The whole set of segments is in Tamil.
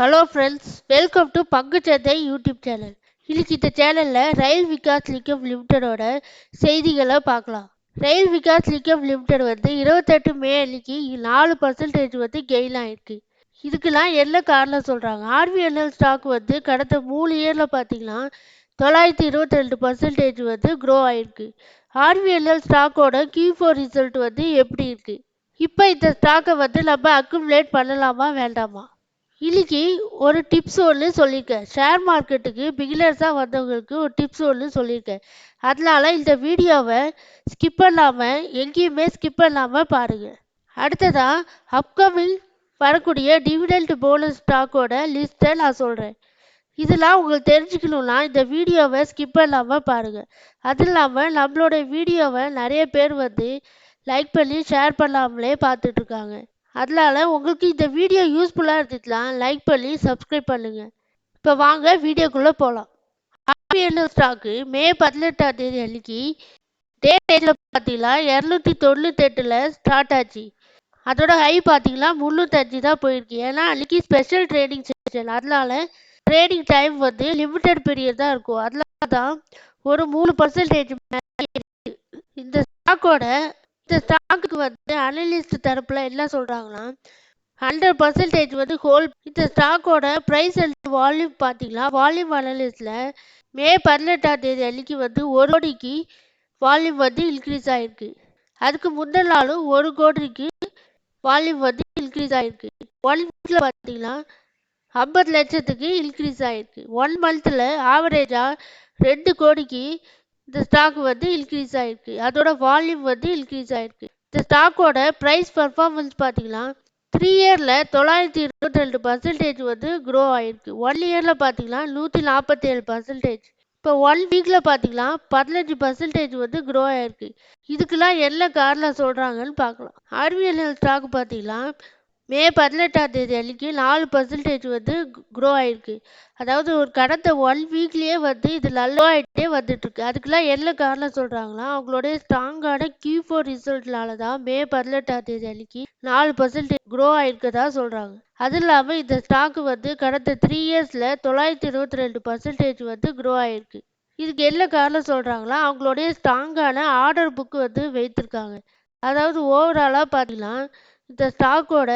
ஹலோ ஃப்ரெண்ட்ஸ் வெல்கம் டு பங்குச்சந்தை யூடியூப் சேனல் இன்னைக்கு இந்த சேனலில் ரயில் விகாஸ் லிகம் லிமிட்டடோட செய்திகளை பார்க்கலாம். ரயில் விகாஸ் நிகம் லிமிடெட் வந்து இருபத்தெட்டு மே அன்னைக்கு நாலு பர்சன்டேஜ் வந்து கெயின் ஆயிருக்கு. இதுக்கெல்லாம் என்ன காரணம் சொல்கிறாங்க ஆர்பிஎன்எல் ஸ்டாக் வந்து கடந்த மூணு இயரில் பார்த்தீங்கன்னா தொள்ளாயிரத்தி இருபத்தி ரெண்டு பர்சன்டேஜ் வந்து க்ரோ ஆயிருக்கு. ஆர்பிஎன்எல் ஸ்டாக்கோட கியூ ஃபோர் ரிசல்ட் வந்து எப்படி இருக்குது இப்போ இந்த ஸ்டாக்கை வந்து நம்ம அக்குமுலேட் பண்ணலாமா வேண்டாமா? இன்னைக்கு ஒரு டிப்ஸ் ஒன்று சொல்லியிருக்கேன் ஷேர் மார்க்கெட்டுக்கு பிகினர்ஸாக வந்தவங்களுக்கு ஒரு டிப்ஸ் ஒன்று சொல்லியிருக்கேன் அதனால இந்த வீடியோவை ஸ்கிப் பண்ணாமல் எங்கேயுமே ஸ்கிப் பண்ணாமல் பாருங்கள் அடுத்ததாக அப்கமிங் வரக்கூடிய டிவிடெண்ட் போனஸ் ஸ்டாக்கோட லிஸ்ட்டை நான் சொல்கிறேன் இதெல்லாம் உங்களுக்கு தெரிஞ்சுக்கணுன்னா இந்த வீடியோவை ஸ்கிப் பண்ணாமல் பாருங்கள் அது இல்லாமல் நம்மளோட வீடியோவை நிறைய பேர் வந்து லைக் பண்ணி ஷேர் பண்ணாமலே பார்த்துட்ருக்காங்க அதனால உங்களுக்கு இந்த வீடியோ யூஸ்ஃபுல்லாக இருந்துச்சுன்னா லைக் பண்ணி சப்ஸ்கிரைப் பண்ணுங்கள் இப்போ வாங்க வீடியோக்குள்ளே போகலாம் ஆர்பிஎன்எல் ஸ்டாக்கு மே பதினெட்டாம் தேதி அன்னைக்கு டே டேஜில் பார்த்தீங்கன்னா இரநூத்தி தொண்ணூத்தெட்டில் ஸ்டார்ட் ஆச்சு. அதோட ஹை பார்த்தீங்கன்னா முந்நூற்றஞ்சு தான் போயிருக்கு. ஏன்னா அன்றைக்கி ஸ்பெஷல் ட்ரேடிங் செஷன் அதனால ட்ரேடிங் டைம் வந்து லிமிட்டட் பீரியட் தான் இருக்கும். அதனால தான் ஒரு மூணு பர்சன்டேஜ் இந்த ஸ்டாக்கோட இந்த ஸ்டாக்குக்கு வந்து அனலிஸ்ட் தரப்பில் என்ன சொல்கிறாங்கன்னா ஹண்ட்ரட் பர்சன்டேஜ் வந்து ஹோல் இந்த ஸ்டாக்கோட ப்ரைஸ் அண்ட் வால்யூம் பார்த்தீங்கன்னா வால்யூம் அனலிஸ்டில் மே பதினெட்டாம் தேதி அன்னைக்கு வந்து ஒரு கோடிக்கு வால்யூம் வந்து இன்க்ரீஸ் ஆகிருக்கு அதுக்கு முந்தின நாளும் ஒரு கோடிக்கு வால்யூம் வந்து இன்க்ரீஸ் ஆகிருக்கு ஒன் வீக்கில் பார்த்தீங்கன்னா ஐம்பது லட்சத்துக்கு இன்க்ரீஸ் ஆகிருக்கு ஒன் மந்த்தில் ஆவரேஜாக ரெண்டு கோடிக்கு இந்த ஸ்டாக் வந்து இன்க்ரீஸ் ஆகிருக்கு அதோட வால்யூம் வந்து இன்க்ரீஸ் ஆகிருக்கு இந்த ஸ்டாக்கோட ப்ரைஸ் பர்ஃபார்மன்ஸ் பார்த்தீங்கன்னா த்ரீ இயரில் தொள்ளாயிரத்தி இருபத்தி ரெண்டு பர்சன்டேஜ் வந்து க்ரோ ஆகிருக்கு ஒன் இயரில் பார்த்தீங்கன்னா நூற்றி நாற்பத்தேழு பர்சன்டேஜ் இப்போ ஒன் வீக்கில் பார்த்தீங்கன்னா பதினஞ்சு பர்சன்டேஜ் வந்து க்ரோ ஆகிருக்கு இதுக்கெல்லாம் என்ன காரணம் சொல்கிறாங்கன்னு பார்க்கலாம் ஆர்பிஎல் ஸ்டாக் பார்த்தீங்கன்னா மே பதினெட்டாம் தேதி அன்றைக்கி நாலு பர்சன்டேஜ் வந்து க்ரோ ஆகிருக்கு அதாவது ஒரு கடந்த ஒன் வீக்லேயே வந்து இது நல்லா ஆகிட்டே வந்துட்டுருக்கு. அதுக்கெல்லாம் என்ன காரணம் சொல்கிறாங்கன்னா அவங்களுடைய ஸ்ட்ராங்கான கியூ ஃபோர் ரிசல்ட்னால தான் மே பதினெட்டாம் தேதி அன்றைக்கி நாலு பர்சன்டேஜ் க்ரோ ஆகிருக்கதா சொல்கிறாங்க அது இல்லாமல் இந்த ஸ்டாக்கு வந்து கடந்த த்ரீ இயர்ஸில் தொள்ளாயிரத்தி இருபத்தி ரெண்டு பர்சன்டேஜ் வந்து க்ரோ ஆகிருக்கு இதுக்கு என்ன காரணம் சொல்கிறாங்களா அவங்களுடைய ஸ்ட்ராங்கான ஆர்டர் புக்கு வந்து வைத்திருக்காங்க. அதாவது ஓவராலாக பார்த்தீங்கன்னா இந்த ஸ்டாக்கோட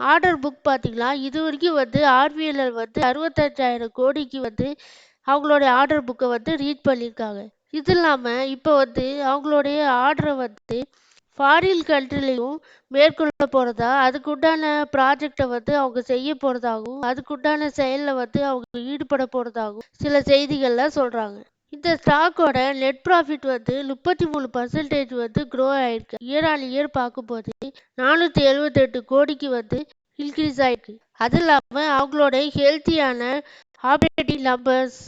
ஆர்டர் புக் பார்த்தீங்கன்னா இது வரைக்கும் வந்து ஆர்பிஎல்எல் வந்து அறுபத்தஞ்சாயிரம் கோடிக்கு வந்து அவங்களுடைய ஆர்டர் புக்கை வந்து ரீட் பண்ணியிருக்காங்க. இது இல்லாமல் இப்போ வந்து அவங்களுடைய ஆர்டரை வந்து ஃபாரின் கண்ட்ரிலையும் மேற்கொள்ள போகிறதா அதுக்குண்டான ப்ராஜெக்டை வந்து அவங்க செய்ய போகிறதாகவும் அதுக்குண்டான செயலில் வந்து அவங்க ஈடுபட போகிறதாகவும் சில செய்திகள்லாம் சொல்கிறாங்க இந்த ஸ்டாக்கோட நெட் ப்ராஃபிட் வந்து முப்பத்தி மூணு பர்சன்டேஜ் வந்து க்ரோ ஆயிருக்கு. இயர் ஆன் இயர் பார்க்கும்போது நானூற்றி எழுபத்தெட்டு கோடிக்கு வந்து இன்க்ரீஸ் ஆயிருக்கு. அது இல்லாமல் அவங்களோட ஹெல்த்தியான ஆப்ரேட்டிங் நம்பர்ஸ்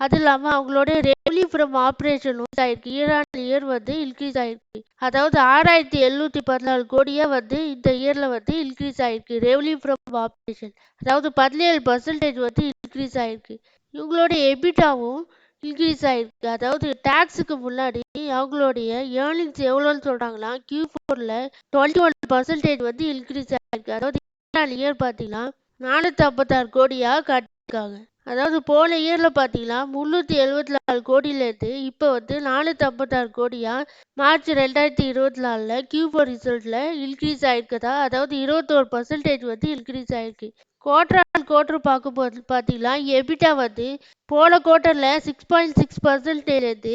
அது இல்லாமல் அவங்களோட ரெவன்யூ ஃப்ரம் ஆப்ரேஷன் ஆயிருக்கு. இயர் ஆன் இயர் வந்து இன்க்ரீஸ் ஆயிருக்கு. அதாவது ஆறாயிரத்தி எழுநூற்றி பதினாலு கோடியாக வந்து இந்த இயரில் வந்து இன்க்ரீஸ் ஆயிருக்கு. ரெவன்யூ ஃப்ரம் ஆப்ரேஷன் அதாவது பதினேழு பர்சன்டேஜ் வந்து இன்க்ரீஸ் ஆயிருக்கு. இவங்களோட எபிட்டாவும் இன்க்ரீஸ் ஆகிருக்கு அதாவது டேக்ஸுக்கு முன்னாடி அவங்களுடைய ஏர்னிங்ஸ் எவ்வளோன்னு சொல்கிறாங்கன்னா கியூ ஃபோரில் டுவெண்ட்டி ஒன் பர்சன்டேஜ் வந்து இன்க்ரீஸ் ஆகிருக்கு அதாவது நாலு இயர் பார்த்தீங்கன்னா நானூற்றி ஐம்பத்தாறு கோடியாக காட்டியிருக்காங்க. அதாவது போன இயரில் பார்த்தீங்கன்னா முந்நூற்றி எழுபத்தி நாலு கோடியிலேருந்து இப்போ வந்து நானூற்றி ஐம்பத்தாறு கோடியாக மார்ச் ரெண்டாயிரத்தி இருபத்தி நாலில் கியூ ஃபோர் ரிசல்ட்டில் இன்க்ரீஸ் ஆகிருக்குதா அதாவது இருபத்தோரு பர்சன்டேஜ் வந்து இன்க்ரீஸ் ஆகிருக்கு குவார்டர் குவார்டர் பார்க்கும்போது பார்த்தீங்கன்னா எபிட்டா வந்து போன குவார்ட்டரில் சிக்ஸ் பாயிண்ட் சிக்ஸ் பர்சன்டேஜ்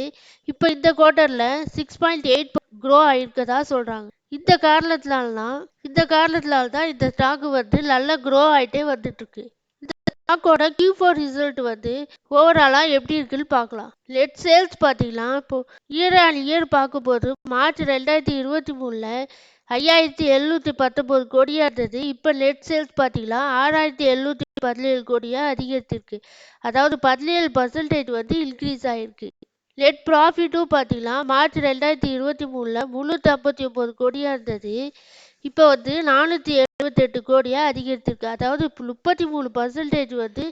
இப்போ இந்த குவார்ட்டரில் சிக்ஸ் பாயிண்ட் எயிட் க்ரோ ஆகிருக்கதா சொல்கிறாங்க இந்த காரணத்தினால்தான் இந்த காரணத்தினால தான் இந்த ஸ்டாக்கு வந்து நல்லா க்ரோ ஆகிட்டே வந்துட்டுருக்கு. இந்த ஸ்டாக்கோட கியூ ஃபோர் ரிசல்ட் வந்து ஓவராலாக எப்படி இருக்குன்னு பார்க்கலாம். நெட் சேல்ஸ் பார்த்தீங்கன்னா இப்போ இயர் ஆன் இயர் பார்க்கும்போது மார்ச் ரெண்டாயிரத்தி இருபத்தி மூணில் ஐயாயிரத்தி எழுநூற்றி பத்தொம்போது கோடியாக இருந்தது இப்போ நெட் சேல்ஸ் பார்த்தீங்கன்னா ஆறாயிரத்தி எழுநூற்றி பதினேழு கோடியாக அதிகரித்திருக்கு. அதாவது பதினேழு பர்சன்டேஜ் வந்து இன்க்ரீஸ் ஆகிருக்கு நெட் ப்ராஃபிட்டும் பார்த்தீங்கன்னா மார்ச் ரெண்டாயிரத்தி இருபத்தி மூணில் முந்நூற்றி ஐம்பத்தி ஒம்பது கோடியாக இருந்தது இப்போ வந்து நானூற்றி எழுபத்தெட்டு கோடியாக அதிகரித்திருக்கு. அதாவது முப்பத்தி மூணு பர்சன்டேஜ் வந்து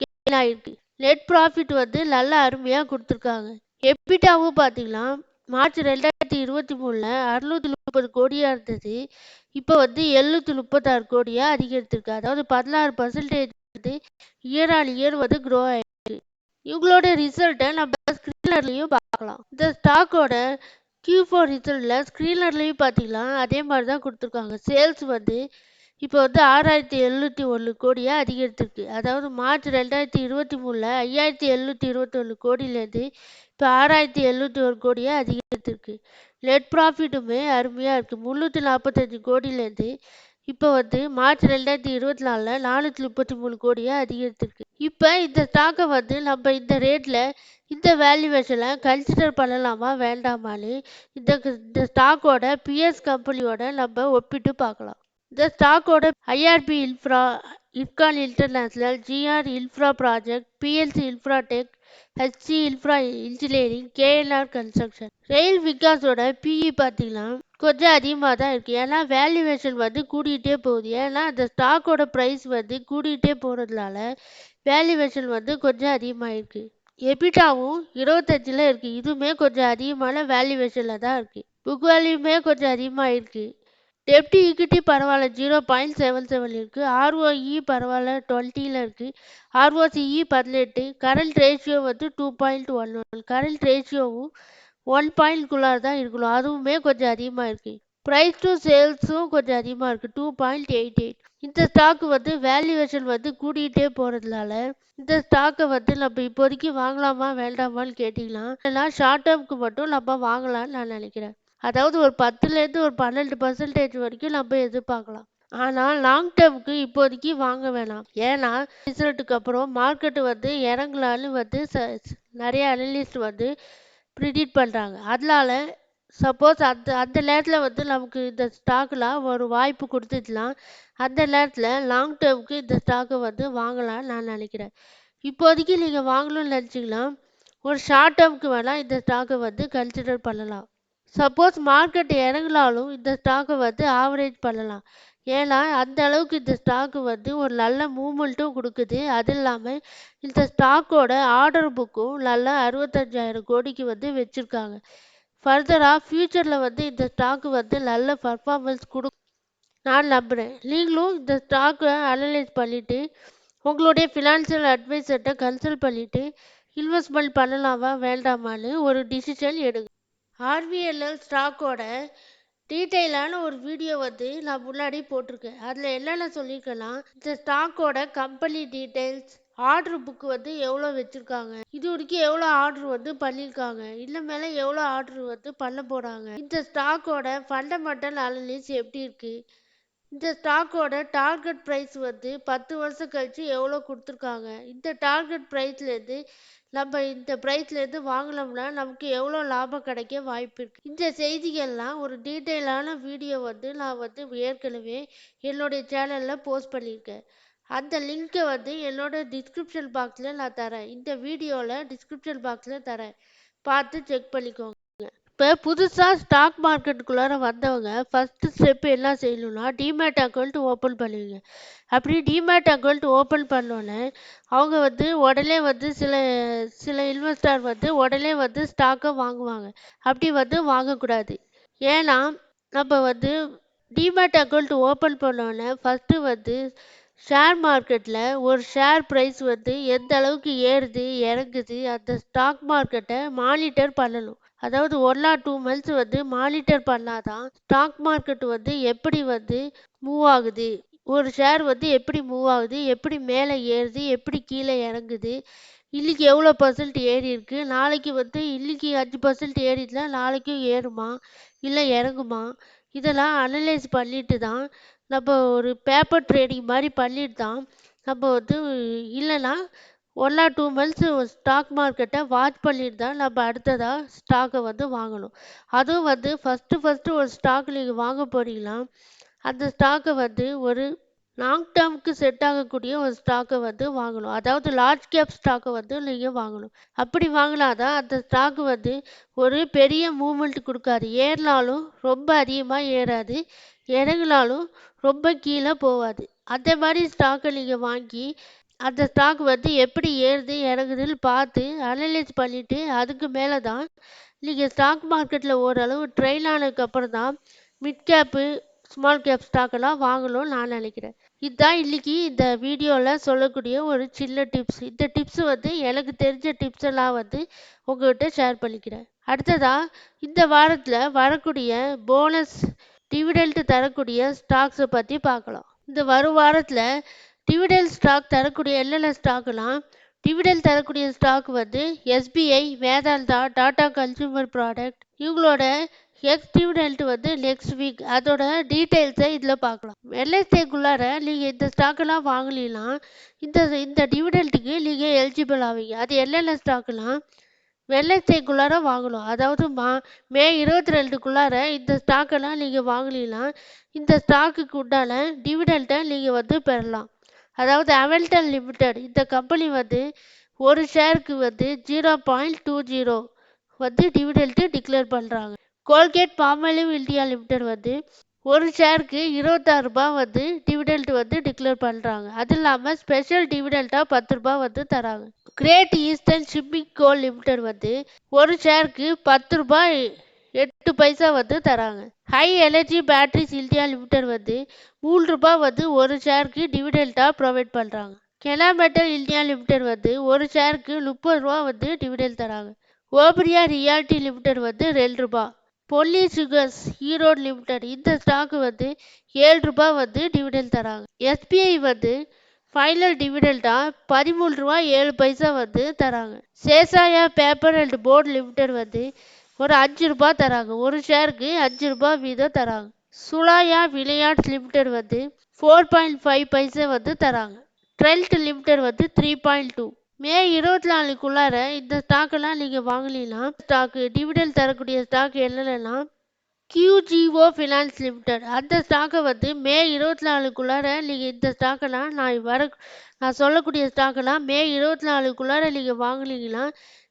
கெயின் ஆகிருக்கு நெட் ப்ராஃபிட் வந்து நல்ல அருமையாக கொடுத்துருக்காங்க. எப்பிட்டாவும் பார்த்தீங்கன்னா மார்ச் ரெண்டாயிரத்தி இருபத்தி மூணில் அறுநூத்தி முப்பது கோடியாக இருந்தது. இப்போ வந்து எழுநூற்றி முப்பத்தாறு கோடியாக அதிகரித்திருக்கு. அதாவது பதினாறு பர்சன்டேஜ் வந்து இயர் ஆன் இயர் வந்து க்ரோ ஆயிருக்கு. இவங்களோட ரிசல்ட்டை நம்ம ஸ்க்ரீனர்லையும் பார்க்கலாம். இந்த ஸ்டாக்கோட Q4 ஃபோர் ரிசல்ட்டில் ஸ்க்ரீனர்லையும் பார்த்தீங்கன்னா அதே மாதிரி தான் கொடுத்துருக்காங்க. சேல்ஸ் வந்து இப்போ வந்து ஆறாயிரத்தி எழுநூற்றி ஒன்று கோடியாக அதிகரித்திருக்கு அதாவது மார்ச் ரெண்டாயிரத்தி இருபத்தி மூணில் ஐயாயிரத்தி எழுநூற்றி இருபத்தொன்று கோடியிலேருந்து இப்போ ஆறாயிரத்தி எழுநூற்றி ஒரு கோடியாக அதிகரித்திருக்கு நெட் ப்ராஃபிட்டுமே அருமையாக இருக்குது முந்நூற்றி நாற்பத்தஞ்சு கோடியிலேருந்து இப்போ வந்து மார்ச் ரெண்டாயிரத்தி இருபத்தி நாலில் நானூற்றி முப்பத்தி மூணு கோடியாக அதிகரித்திருக்கு இப்போ இந்த ஸ்டாக்கை வந்து நம்ம இந்த ரேட்டில் இந்த வேல்யூவேஷனில் கன்சிடர் பண்ணலாமா வேண்டாமான்னு இந்த இந்த ஸ்டாக்கோட பிஎஸ் கம்பெனியோட நம்ம ஒப்பிட்டு பார்க்கலாம். இந்த ஸ்டாக்கோட IRB infra Ircon international GR infra project PLC infra tech HC infra engineering KNR construction rail விகாஸோட PE பார்த்தீங்கன்னா கொஞ்சம் அதிகமாக தான் இருக்குது ஏன்னா வேல்யூவேஷன் வந்து கூடிக்கிட்டே போகுது. ஏன்னா அந்த ஸ்டாக்கோட ப்ரைஸ் வந்து கூடிக்கிட்டே போகிறதுனால வேல்யூவேஷன் வந்து கொஞ்சம் அதிகமாக இருக்குது எபிட்டாவும் இருபத்தஞ்சில் இருக்குது இதுவுமே கொஞ்சம் அதிகமான வேல்யூவேஷனில் தான் இருக்குது புக் வேல்யூமே கொஞ்சம் அதிகமாக இருக்குது எப்படி ஈக்விட்டி பரவாயில்ல ஜீரோ பாயிண்ட் செவன் செவன் இருக்குது ஆர்ஓஇ பரவாயில்ல டுவெண்ட்டியில் இருக்குது ஆர்ஓசிஇ பதினெட்டு. கரண்ட் ரேஷியோ வந்து two point one one current ரேஷியோவும் one பாயிண்ட்குள்ளார தான் இருக்கணும். அதுவுமே கொஞ்சம் அதிகமாக இருக்குது ப்ரைஸ் டு சேல்ஸும் கொஞ்சம் அதிகமாக இருக்குது டூ பாயிண்ட் எயிட் எயிட் இந்த ஸ்டாக்கு வந்து வேல்யூவேஷன் வந்து கூட்டிகிட்டே போகிறதுனால இந்த ஸ்டாக்கை வந்து நம்ம இப்போதைக்கு வாங்கலாமா வேண்டாமான்னு கேட்டிங்கன்னா இல்லைனா ஷார்ட் டேர்முக்கு மட்டும் நம்ம வாங்கலாம்னு நான் நினைக்கிறேன். அதாவது ஒரு பத்துலேருந்து ஒரு பன்னெண்டு பர்சன்டேஜ் வரைக்கும் நம்ம எதிர்பார்க்கலாம். ஆனால் லாங் டேர்முக்கு இப்போதைக்கு வாங்க வேணாம். ஏன்னா ரிசல்ட்டுக்கு அப்புறம் மார்க்கெட்டு வந்து இறங்கலான்னு வந்து ச நிறைய அனலிஸ்ட் வந்து ப்ரிடிக்ட் பண்ணுறாங்க அதனால சப்போஸ் அந்த அந்த நேரத்தில் வந்து நமக்கு இந்த ஸ்டாக்லாம் ஒரு வாய்ப்பு கொடுத்துக்கலாம் அந்த நேரத்தில் லாங் டேர்முக்கு இந்த ஸ்டாக்கை வந்து வாங்கலாம்னு நான் நினைக்கிறேன். இப்போதைக்கு நீங்கள் வாங்கணும்னு நினச்சிக்கலாம் ஒரு ஷார்ட் டேர்முக்கு வேணால் இந்த ஸ்டாக்கை வந்து கன்சிடர் பண்ணலாம். சப்போஸ் மார்க்கெட் இறங்கினாலும் இந்த ஸ்டாக்கை வந்து ஆவரேஜ் பண்ணலாம். ஏன்னா அந்த அளவுக்கு இந்த ஸ்டாக்கு வந்து ஒரு நல்ல மூமெண்ட்டும் கொடுக்குது. அது இல்லாமல் இந்த ஸ்டாக்கோட ஆர்டர் புக்கும் நல்லா அறுபத்தஞ்சாயிரம் கோடிக்கு வந்து வச்சுருக்காங்க. ஃபர்தராக ஃப்யூச்சரில் வந்து இந்த ஸ்டாக்கு வந்து நல்ல பர்ஃபார்மன்ஸ் கொடு நான் நம்புகிறேன் நீங்களும் இந்த ஸ்டாக்கை அனலைஸ் பண்ணிவிட்டு உங்களுடைய ஃபினான்ஷியல் அட்வைசர்கிட்ட கன்சல்ட் பண்ணிவிட்டு இன்வெஸ்ட்மெண்ட் பண்ணலாமா வேண்டாமான்னு ஒரு டிசிஷன் எடுங்க. ஆர்விஎல்எல் ஸ்டாக்கோட டீட்டெயிலான ஒரு வீடியோ வந்து நான் முன்னாடி போட்டிருக்கேன். அதில் என்னென்ன சொல்லியிருக்கேன்னா இந்த ஸ்டாக்கோட கம்பெனி டீட்டெயில்ஸ் ஆர்டர் புக்கு வந்து எவ்வளோ வச்சுருக்காங்க? இது வரைக்கும் எவ்வளோ ஆர்டர் வந்து பண்ணியிருக்காங்க இல்லை மேலே எவ்வளோ ஆர்டர் வந்து பண்ண போகிறாங்க இந்த ஸ்டாக்கோட ஃபண்டமெண்டல் அனலிஸ் எப்படி இருக்குது இந்த ஸ்டாக்கோட டார்கெட் ப்ரைஸ் வந்து பத்து வருஷம் கழிச்சு எவ்வளோ கொடுத்துருக்காங்க? இந்த டார்கெட் ப்ரைஸ்லேருந்து நம்ம இந்த ப்ரைஸ்லேருந்து வாங்கினோம்னா நமக்கு எவ்வளோ லாபம் கிடைக்க வாய்ப்பு இருக்குது இந்த செய்திகள்லாம் ஒரு டீட்டெயிலான வீடியோ வந்து நான் வந்து ஏற்கனவே என்னுடைய சேனலில் போஸ்ட் பண்ணியிருக்கேன். அந்த லிங்க்கை வந்து என்னோட டிஸ்கிரிப்ஷன் பாக்ஸில் நான் தரேன். இந்த வீடியோவில் டிஸ்கிரிப்ஷன் பாக்ஸில் தரேன். பார்த்து செக் பண்ணிக்கோங்க. இப்போ புதுசாக ஸ்டாக் மார்க்கெட்டுக்குள்ளார வந்தவங்க ஃபஸ்ட்டு ஸ்டெப் என்ன செய்யணும்னா டிமேட் அக்கௌண்ட் ஓப்பன் பண்ணுவீங்க. அப்படி டிமேட் அக்கௌண்ட் ஓப்பன் பண்ணோன்னே அவங்க வந்து உடனே வந்து சில சில இன்வெஸ்டர் வந்து உடனே வந்து ஸ்டாக்கை வாங்குவாங்க. அப்படி வந்து வாங்கக்கூடாது. ஏன்னா நம்ம வந்து டிமேட் அக்கௌண்ட் ஓப்பன் பண்ணோன்னே ஃபஸ்ட்டு வந்து ஷேர் மார்க்கெட்டில் ஒரு ஷேர் ப்ரைஸ் வந்து எந்த அளவுக்கு ஏறுது இறங்குது அந்த ஸ்டாக் மார்க்கெட்டை மானிட்டர் பண்ணணும். அதாவது ஒன் ஆர் டூ மந்த்ஸ் வந்து மானிட்டர் பண்ணாதான் ஸ்டாக் மார்க்கெட் வந்து எப்படி வந்து மூவ் ஆகுது ஒரு ஷேர் வந்து எப்படி மூவ் ஆகுது எப்படி மேலே ஏறுது எப்படி கீழே இறங்குது இன்றைக்கி எவ்வளோ பர்சன்ட் ஏறி இருக்கு நாளைக்கு வந்து இன்றைக்கி அஞ்சு பர்சன்ட் ஏறிட்டுனா நாளைக்கும் ஏறுமா இல்லை இறங்குமா இதெல்லாம் அனலைஸ் பண்ணிட்டு தான் நம்ம ஒரு பேப்பர் ட்ரேடிங் மாதிரி பண்ணிட்டு தான் நம்ம வந்து இல்லைன்னா one or two months stock மார்க்கெட்டை வாட்ச் பண்ணிட்டு தான் நம்ம அடுத்ததாக ஸ்டாக்கை வந்து வாங்கணும். அதுவும் வந்து ஃபஸ்ட்டு ஃபஸ்ட்டு ஒரு ஸ்டாக் நீங்கள் வாங்க போகிறீங்கன்னா அந்த ஸ்டாக்கை வந்து ஒரு லாங் டேர்முக்கு செட் ஆகக்கூடிய ஒரு ஸ்டாக்கை வந்து வாங்கணும். அதாவது லார்ஜ் கேப் ஸ்டாக்கை வந்து நீங்கள் வாங்கணும். அப்படி வாங்கினாதான் அந்த ஸ்டாக்கு வந்து ஒரு பெரிய மூமெண்ட் கொடுக்காது. ஏறினாலும் ரொம்ப அதிகமாக ஏறாது. இறங்கினாலும் ரொம்ப கீழே போகாது அந்த மாதிரி ஸ்டாக்கை நீங்கள் வாங்கி அந்த ஸ்டாக் வந்து எப்படி ஏறுது இறங்குதுன்னு பார்த்து அனலைஸ் பண்ணிவிட்டு அதுக்கு மேலே தான் நீங்கள் ஸ்டாக் மார்க்கெட்டில் ஓரளவு ட்ரெயின் ஆனதுக்கப்புறம் தான் மிட் கேப்பு ஸ்மால் கேப் ஸ்டாக்கெல்லாம் வாங்கணும்னு நான் நினைக்கிறேன். இதுதான் இன்றைக்கி இந்த வீடியோவில் சொல்லக்கூடிய ஒரு சின்ன டிப்ஸ் இந்த டிப்ஸ் வந்து எனக்கு தெரிஞ்ச டிப்ஸ் எல்லாம் வந்து உங்கள்கிட்ட ஷேர் பண்ணிக்கிறேன். அடுத்ததாக இந்த வாரத்தில் வரக்கூடிய போனஸ் டிவிடெண்ட் தரக்கூடிய ஸ்டாக்ஸை பற்றி பார்க்கலாம். இந்த வரும் வாரத்தில் டிவிடெண்ட் ஸ்டாக் தரக்கூடிய என்னென்ன ஸ்டாக்லாம் டிவிடெண்ட் தரக்கூடிய ஸ்டாக் வந்து SBI Vedanta Tata consumer product இவங்களோட எக்ஸ் டிவிடெண்ட் வந்து நெக்ஸ்ட் வீக் அதோட டீட்டெயில்ஸை இதில் பார்க்கலாம். எல்ஐசிக்குள்ளார நீங்கள் இந்த ஸ்டாக்கெல்லாம் வாங்கலாம் இந்த இந்த டிவிடெண்ட்டுக்கு நீங்கள் எலிஜிபிள் ஆவீங்க. அது என்னென்ன ஸ்டாக்குலாம் வெள்ளத்தைக்குள்ளார வாங்கணும். அதாவது மா மே இருபத்தி ரெண்டுக்குள்ளார இந்த ஸ்டாக்கெல்லாம் நீங்கள் வாங்கலினா இந்த ஸ்டாக்குக்கு உண்டான டிவிடெண்ட்டை நீங்கள் வந்து பெறலாம். அதாவது அவெல்டன் லிமிடெட் இந்த கம்பெனி வந்து ஒரு ஷேருக்கு வந்து ஜீரோ பாயிண்ட் டூ ஜீரோ வந்து டிவிடெண்ட்டு டிக்ளேர் பண்ணுறாங்க கோல்கேட் பாமலிவ் இந்தியா லிமிடெட் வந்து ஒரு ஷேருக்கு இருபத்தாறு ரூபாய் வந்து டிவிடெண்ட் வந்து டிக்ளேர் பண்ணுறாங்க அது இல்லாமல் ஸ்பெஷல் டிவிடெண்ட்டாக பத்து ரூபாய் வந்து தராங்க. Great eastern shipping co limited வந்து ஒரு ஷேருக்கு பத்து ரூபாய் எட்டு பைசா வந்து தராங்க. High energy batteries India limited வந்து மூணு ரூபாய் வந்து ஒரு ஷேருக்கு டிவிடெண்ட்டாக ப்ரொவைட் பண்ணுறாங்க கெலா மெட்டல் இந்தியா லிமிடெட் வந்து ஒரு ஷேருக்கு முப்பது ரூபா வந்து டிவிடெண்ட் தராங்க. ஓபரியா ரியாலிட்டி லிமிடெட் வந்து ரெண்டு ரூபா பொல்லி சுகர்ஸ் ஈரோடு லிமிடெட் இந்த ஸ்டாக் வந்து ஏழு ரூபாய் வந்து டிவிடெண்ட் தராங்க. எஸ்பிஐ வந்து ஃபைனல் டிவிடெண்ட்டாக பதிமூணு ரூபா ஏழு பைசா வந்து தராங்க. Seshasayee paper and board limited வந்து ஒரு அஞ்சு ரூபாய் தராங்க. ஒரு ஷேருக்கு அஞ்சு ரூபாய் வீதம் தராங்க. சுலாயா விளையாட்ஸ் லிமிடெட் வந்து ஃபோர் பாயிண்ட் ஃபைவ் பைசா வந்து தராங்க. ட்ரெல்ட் லிமிடெட் வந்து த்ரீ பாயிண்ட் டூ மே இருபத்தி நாலுக்குள்ளார இந்த ஸ்டாக்கெல்லாம் நீங்கள் வாங்கலினா ஸ்டாக்கு டிவிடெண்ட் தரக்கூடிய ஸ்டாக் என்னென்னா கியூஜிஓ ஃபினான்ஸ் லிமிடெட் அந்த ஸ்டாக்கை வந்து மே இருபத்தி நாலுக்குள்ளார நீங்கள் இந்த ஸ்டாக்கெல்லாம் நான் வர நான் சொல்லக்கூடிய ஸ்டாக்கெல்லாம் மே இருபத்தி நாலுக்குள்ளார நீங்கள் வாங்கினீங்கன்னா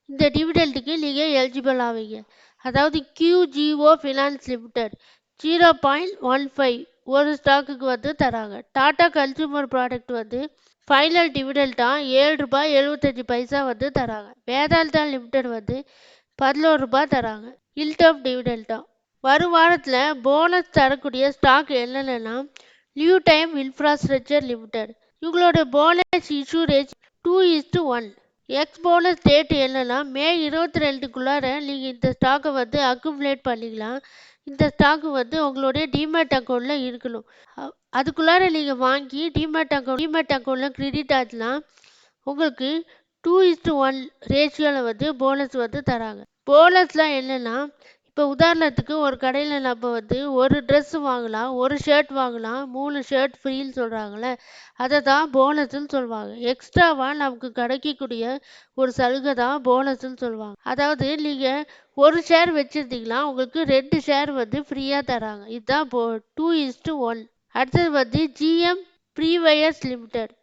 இந்த டிவிடெண்ட்டுக்கு நீங்கள் எலிஜிபிள் ஆவீங்க. அதாவது QGO finance limited zero point one five ஒரு ஸ்டாக்குக்கு வந்து தராங்க. டாடா கன்சூமர் ப்ராடக்ட் வந்து ஃபைனல் டிவிடெண்ட்டாக ஏழு ரூபாய் எழுபத்தஞ்சி பைசா வந்து தராங்க. வேதாந்தா லிமிடெட் வந்து பதினோரு ரூபாய் தராங்க. இல்டம் டிவிடெண்ட்டாக வரும் வாரத்தில் போனஸ் தரக்கூடிய ஸ்டாக் என்னென்னா நியூ டைம் இன்ஃப்ராஸ்ட்ரக்சர் லிமிடெட் இவங்களோட bonus rage two is to one ex bonus date என்னென்னா மே இருபத்தி ரெண்டுக்குள்ளார நீங்கள் இந்த ஸ்டாக்கை வந்து அக்குமுலேட் பண்ணிக்கலாம். இந்த ஸ்டாக்கு வந்து உங்களுடைய டிமேட் அக்கௌண்ட்டில் இருக்கணும். அதுக்குள்ளார நீங்கள் வாங்கி டிமேட் அக்கௌண்ட் டிமேட் அக்கௌண்ட்டில் கிரெடிட் ஆச்சுன்னா உங்களுக்கு டூ இஸ்டு ஒன் ரேஷியோவில் வந்து போனஸ் வந்து தராங்க. போனஸ்லாம் என்னென்னா இப்போ உதாரணத்துக்கு ஒரு கடையில் நம்ம வந்து ஒரு ட்ரெஸ் வாங்கலாம் ஒரு ஷர்ட் வாங்கலாம் மூணு ஷர்ட் ஃப்ரீன்னு சொல்கிறாங்களே அதை தான் போனஸ்ன்னு சொல்லுவாங்க எக்ஸ்ட்ராவாக நமக்கு கிடைக்கக்கூடிய ஒரு சலுகை தான் போனஸ்ன்னு சொல்லுவாங்க. அதாவது நீங்கள் ஒரு ஷேர் வச்சுருந்தீங்கன்னா உங்களுக்கு ரெண்டு ஷேர் வந்து ஃப்ரீயாக தராங்க. இதுதான் போ டூ இஸ்டு ஒன் அடுத்தது வந்து ஜிஎம் ப்ரீவயர்ஸ் லிமிடெட்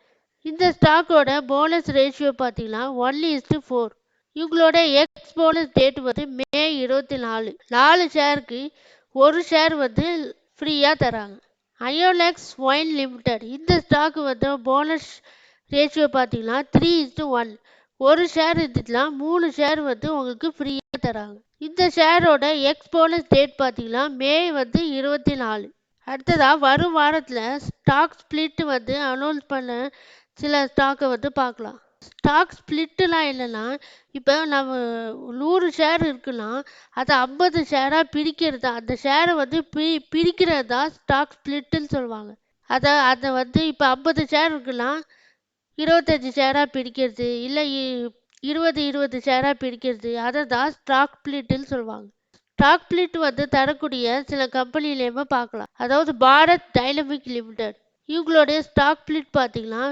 இந்த ஸ்டாக்கோட போனஸ் ரேஷியோ பார்த்தீங்கன்னா ஒன் இஸ்டு ஃபோர் இவங்களோட எக்ஸ் போனஸ் டேட் வந்து மே இருபத்தி நாலு நாலு ஷேருக்கு ஒரு ஷேர் வந்து ஃப்ரீயாக தராங்க. அயோலெக்ஸ் ஒயின் லிமிடெட் இந்த ஸ்டாக்கு வந்து போனஸ் ரேஷியோ பார்த்தீங்கன்னா த்ரீ இஸ்டு ஒன் ஒரு ஷேர் இருந்துச்சுன்னா மூணு ஷேர் வந்து உங்களுக்கு ஃப்ரீயாக தராங்க. இந்த ஷேரோட எக்ஸ் போனஸ் டேட் பார்த்தீங்கன்னா மே வந்து இருபத்தி நாலு அடுத்ததாக வரும் வாரத்தில் ஸ்டாக் ஸ்பிளிட் வந்து அனௌன்ஸ் பண்ண சில ஸ்டாக்கை வந்து பார்க்கலாம் ஸ்டாக் ஸ்ப்ளிட்டுலாம் இல்லைன்னா இப்போ நம்ம நூறு ஷேர் இருக்குன்னா அதை ஐம்பது ஷேராக பிரிக்கிறது. அந்த ஷேரை வந்து பி பிரிக்கிறது தான் ஸ்டாக் ஸ்ப்ளிட்டுன்னு சொல்லுவாங்க. அதை அதை வந்து இப்போ ஐம்பது ஷேர் இருக்குன்னா இருபத்தஞ்சி ஷேராக பிரிக்கிறது. இல்லை இருபது இருபது ஷேராக பிரிக்கிறது. அதை தான் ஸ்டாக் ஸ்ப்ளிட்டுன்னு சொல்லுவாங்க. ஸ்டாக் ஸ்ப்ளிட் வந்து தரக்கூடிய சில கம்பெனிலேயுமே பார்க்கலாம். அதாவது பாரத் டைனமிக் லிமிடெட். இவங்களுடைய ஸ்டாக் ஸ்ப்ளிட் பார்த்தீங்கன்னா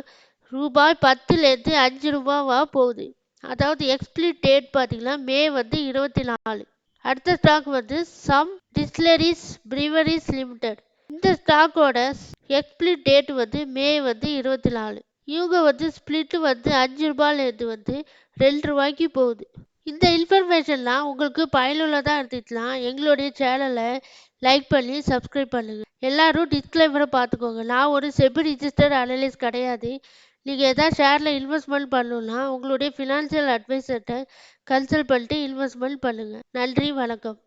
ரூபாய் பத்துலேருந்து அஞ்சு ரூபாவாக போகுது. அதாவது எக்ஸ்பிளிட் டேட் பார்த்தீங்கன்னா மே வந்து இருபத்தி நாலு. அடுத்த ஸ்டாக் வந்து சம் டிஸ்லரிஸ் பிரிவரிஸ் லிமிடெட். இந்த ஸ்டாக்கோட எக்ஸ்பிளிட் டேட் வந்து மே வந்து இருபத்தி நாலு. இவங்க வந்து ஸ்பிளிட்டு வந்து அஞ்சு ரூபாயிலேருந்து வந்து ரெண்டு ரூபாய்க்கு போகுது. இந்த இன்ஃபர்மேஷன்லாம் உங்களுக்கு பயனுள்ளதாக இருந்துச்சுன்னா எங்களுடைய சேனலை லைக் பண்ணி சப்ஸ்கிரைப் பண்ணுங்கள் எல்லோரும் டிஸ்கிளைமரை பார்த்துக்கோங்க நான் ஒரு செபி ரிஜிஸ்டர்ட் அனலிஸ்ட் கிடையாது. நீங்கள் எதாவது ஷேரில் இன்வெஸ்ட்மெண்ட் பண்ணணுன்னா உங்களுடைய ஃபினான்ஷியல் அட்வைசர்கிட்ட கன்சல்ட் பண்ணிட்டு இன்வெஸ்ட்மெண்ட் பண்ணுங்கள் நன்றி வணக்கம்.